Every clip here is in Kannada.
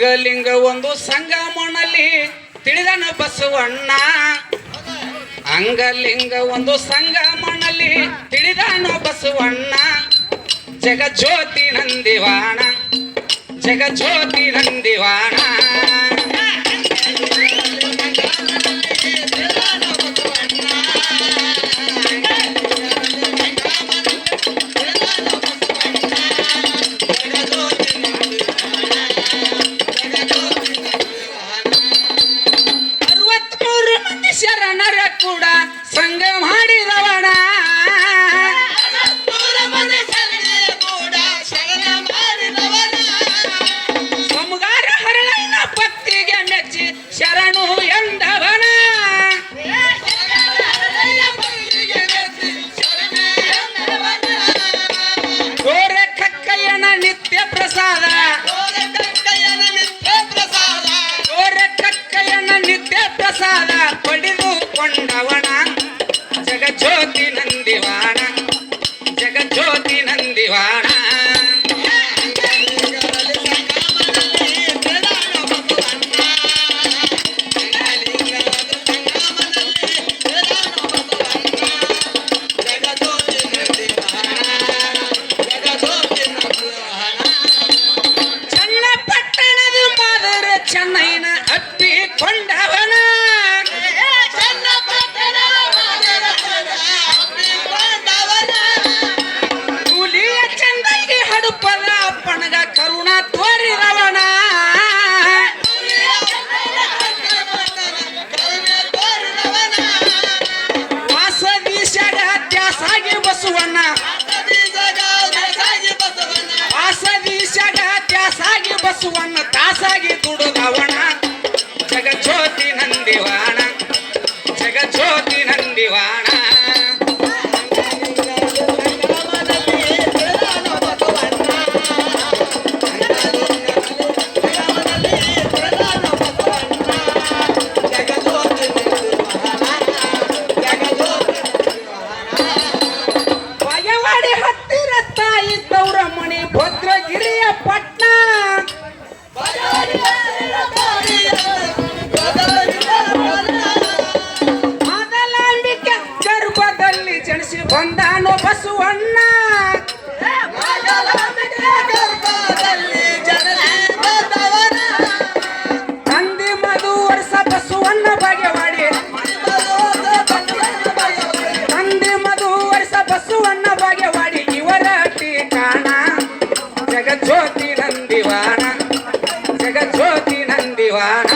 ಅಂಗಲಿಂಗ ಒಂದು ಸಂಗಮನಲ್ಲಿ ತಿಳಿದನ ಬಸವಣ್ಣ. ಅಂಗಲಿಂಗ ಒಂದು ಸಂಗಮನಲ್ಲಿ ತಿಳಿದನ ಬಸವಣ್ಣ. ಜಗಜ್ಯೋತಿ ನಂದಿವಾಣ ಜಗಜ್ಯೋತಿ ನಂದಿವಾಣ. ಪಡೆದುಕೊಂಡವನ ಜಗಜ್ಯೋತಿ ನಂದಿವಾಣ ಜಗಜ್ಯೋತಿ ನಂದಿವಾಣ ಚನ್ನಪಟ್ಟಣದ ಮಾದರ ಚೆನ್ನೈನ ಚಂದಗೆ ಹಡುಪದ ಪಣಗ ಕರುಣ ತೋರಿದವನ ವಾಸದೀಶಗ ತ್ಯಾಸಾಗಿ ಬಸವಣ್ಣ. ವಾಸದೀಶಗ ತ್ಯಾಸಾಗಿ ಬಸವಣ್ಣ ತಾಸಾಗಿ ಬಸವಣ್ಣ ಬಗೆವಾಡಿ ಇವರ ಕಾಣ ಜಗಜ್ಯೋತಿ ನಂದಿವಾಣ ಜಗಜ್ಯೋತಿ ನಂದಿವಾಣ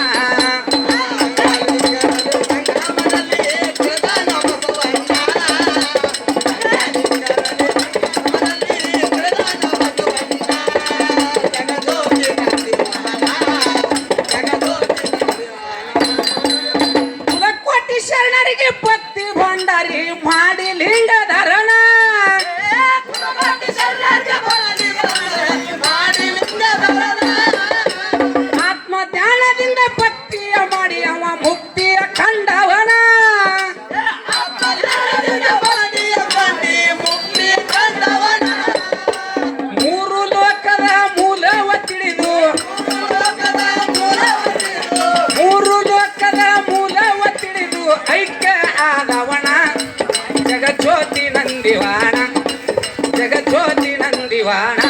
ಕುಲಕೋಟಿ ಶರಣರಿಗೆ ಪತ್ತಿ ಭಂಡಾರಿ ಮಾಡಿ ಲಿಂಗಧರಣ ಧ್ಯಾನದಿಂದ ಭಕ್ತಿಯ ಮಾಡಿ ಅವ ಮುಕ್ತಿಯ ಕಂಡವನ. ಮೂರು ಲೋಕದ ಮೂಲವ ತಿಳಿದು, ಮೂರು ಲೋಕದ ಮೂಲವ ತಿಳಿದು ಐಕ್ಯ ಆದವಣ ಜಗಜ್ಯೋತಿ ನಂದಿವಾಣ ಜಗಜ್ಯೋತಿ ನಂದಿವಾಣ.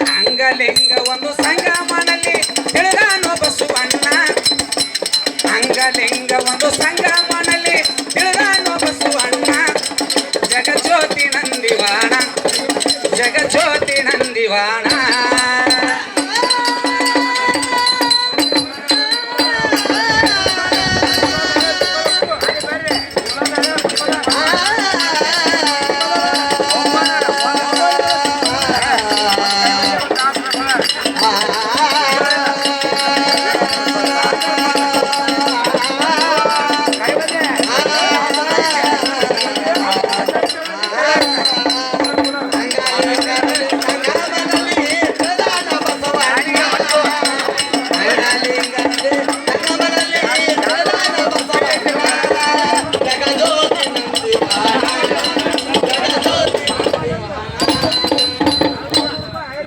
ಅಂಗಲಿಂಗ ಒಂದು ಸಂಗಮನಲ್ಲಿ ತಿಳಗಾನು ಬಸವಣ್ಣ. ಅಂಗಲಿಂಗ ಒಂದು ಸಂಗಮನಲ್ಲಿ ತಿಳಗಾನು ಬಸವಣ್ಣ. ಜಗಜ್ಯೋತಿ ನಂದಿವಾಣ ಜಗಜ್ಯೋತಿ ನಂದಿವಾಣ.